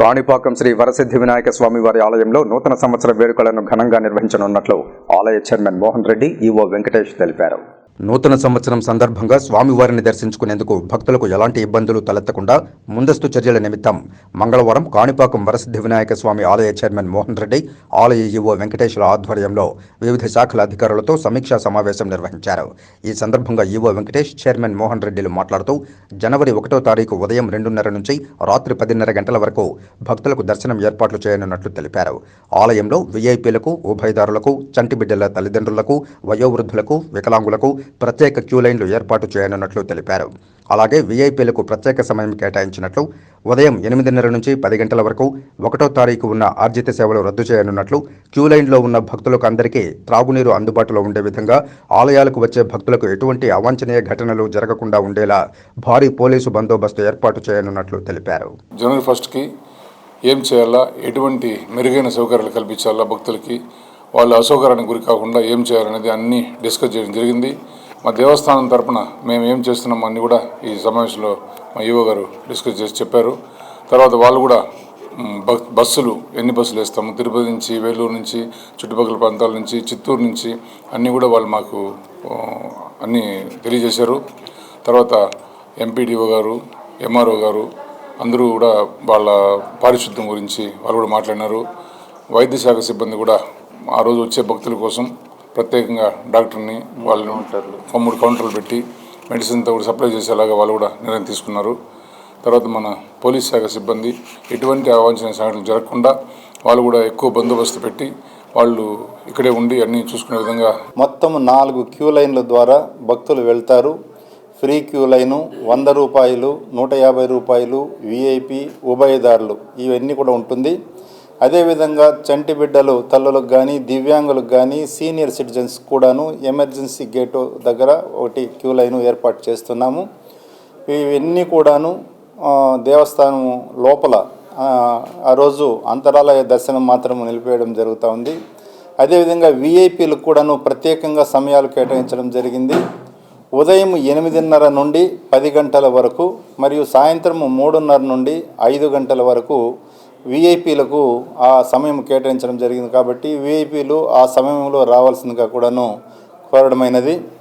కాణిపాకం శ్రీ వరసిద్ధి వినాయక స్వామి వారి ఆలయంలో నూతన సంవత్సర వేడుకలను ఘనంగా నిర్వహించనున్నట్లు ఆలయ చైర్మన్ మోహన్ రెడ్డి ఈవో వెంకటేష్ తెలిపారు. నూతన సంవత్సరం సందర్భంగా స్వామివారిని దర్శించుకునేందుకు భక్తులకు ఎలాంటి ఇబ్బందులు తలెత్తకుండా ముందస్తు చర్యల నిమిత్తం మంగళవారం కాణిపాకం వరసిద్ధి వినాయక స్వామి ఆలయ చైర్మన్ మోహన్ రెడ్డి ఆలయ ఈవో వెంకటేశ్వర ఆధ్వర్యంలో వివిధ శాఖల అధికారులతో సమీక్షా సమావేశం నిర్వహించారు. ఈ సందర్భంగా ఈవో వెంకటేష్ చైర్మన్ మోహన్ రెడ్డిలు మాట్లాడుతూ జనవరి ఒకటో తారీఖు ఉదయం రెండున్నర నుంచి రాత్రి పదిన్నర గంటల వరకు భక్తులకు దర్శనం ఏర్పాట్లు చేయనున్నట్లు తెలిపారు. ఆలయంలో వీఐపీలకు ఉభయదారులకు చంటి బిడ్డల తల్లిదండ్రులకు వయోవృద్ధులకు వికలాంగులకు ప్రత్యేక క్యూ లైన్లు ఏర్పాటు చేయనున్నట్లు తెలిపారు. అలాగే వీఐపీలకు ప్రత్యేక సమయం కేటాయించినట్లు ఉదయం ఎనిమిదిన్నర నుంచి పది గంటల వరకు ఒకటో తారీఖు ఉన్న ఆర్జిత సేవలు రద్దు చేయనున్నట్లు క్యూ లైన్లో ఉన్న భక్తులకు అందరికీ త్రాగునీరు అందుబాటులో ఉండే విధంగా ఆలయాలకు వచ్చే భక్తులకు ఎటువంటి అవాంఛనీయ ఘటనలు జరగకుండా ఉండేలా భారీ పోలీసు బందోబస్తు ఏర్పాటు చేయనున్నట్లు తెలిపారు. జనవరి ఫస్ట్కి ఏం చేయాలా? ఎటువంటి మెరుగైన సౌకర్యాలు కల్పించాలా భక్తులకి? వాళ్ళు అసౌకర్యానికి గురి కాకుండా ఏం చేయాలనేది అన్నీ డిస్కస్ చేయడం జరిగింది. మా దేవస్థానం తరపున మేము ఏం చేస్తున్నాం అన్నీ కూడా ఈ సమావేశంలో మా ఈవో గారు డిస్కస్ చేసి చెప్పారు. తర్వాత వాళ్ళు కూడా బస్సులు ఎన్ని బస్సులు వేస్తాము? తిరుపతి నుంచి వేలూరు నుంచి చుట్టుపక్కల ప్రాంతాల నుంచి చిత్తూరు నుంచి అన్నీ కూడా వాళ్ళు మాకు అన్నీ తెలియజేశారు. తర్వాత ఎంపీడీఓ గారు ఎంఆర్ఓ గారు అందరూ కూడా వాళ్ళ పారిశుద్ధ్యం గురించి వాళ్ళు కూడా మాట్లాడినారు. వైద్య శాఖ సిబ్బంది కూడా ఆ రోజు వచ్చే భక్తుల కోసం ప్రత్యేకంగా డాక్టర్ని వాళ్ళు మూడు కౌంటర్లు పెట్టి మెడిసిన్తో కూడా సప్లై చేసేలాగా వాళ్ళు కూడా నిర్ణయం తీసుకున్నారు. తర్వాత మన పోలీస్ శాఖ సిబ్బంది ఎటువంటి అవాంఛనీయ సంఘటనలు జరగకుండా వాళ్ళు కూడా ఎక్కువ బందోబస్తు పెట్టి వాళ్ళు ఇక్కడే ఉండి అన్నీ చూసుకునే విధంగా మొత్తం నాలుగు క్యూ లైన్ల ద్వారా భక్తులు వెళ్తారు. ఫ్రీ క్యూ లైను వంద రూపాయలు నూట యాభై రూపాయలు విఐపి ఉభయదారులు ఇవన్నీ కూడా ఉంటుంది. అదేవిధంగా చంటి బిడ్డలు తల్లులకు కానీ దివ్యాంగులకు కానీ సీనియర్ సిటిజన్స్ కూడాను ఎమర్జెన్సీ గేటు దగ్గర ఒకటి క్యూ లైను ఏర్పాటు చేస్తున్నాము. ఇవన్నీ కూడాను దేవస్థానం లోపల ఆ, ఆ రోజు అంతరాలయ దర్శనం మాత్రం నిలిపేయడం జరుగుతూ ఉంది. అదేవిధంగా విఐపీలకు కూడాను ప్రత్యేకంగా సమయాలు కేటాయించడం జరిగింది. ఉదయం ఎనిమిదిన్నర నుండి పది గంటల వరకు మరియు సాయంత్రం మూడున్నర నుండి ఐదు గంటల వరకు విఐపీలకు ఆ సమయం కేటాయించడం జరిగింది కాబట్టి విఐపీలు ఆ సమయంలో రావాల్సిందిగా కూడాను కోరడమైనది.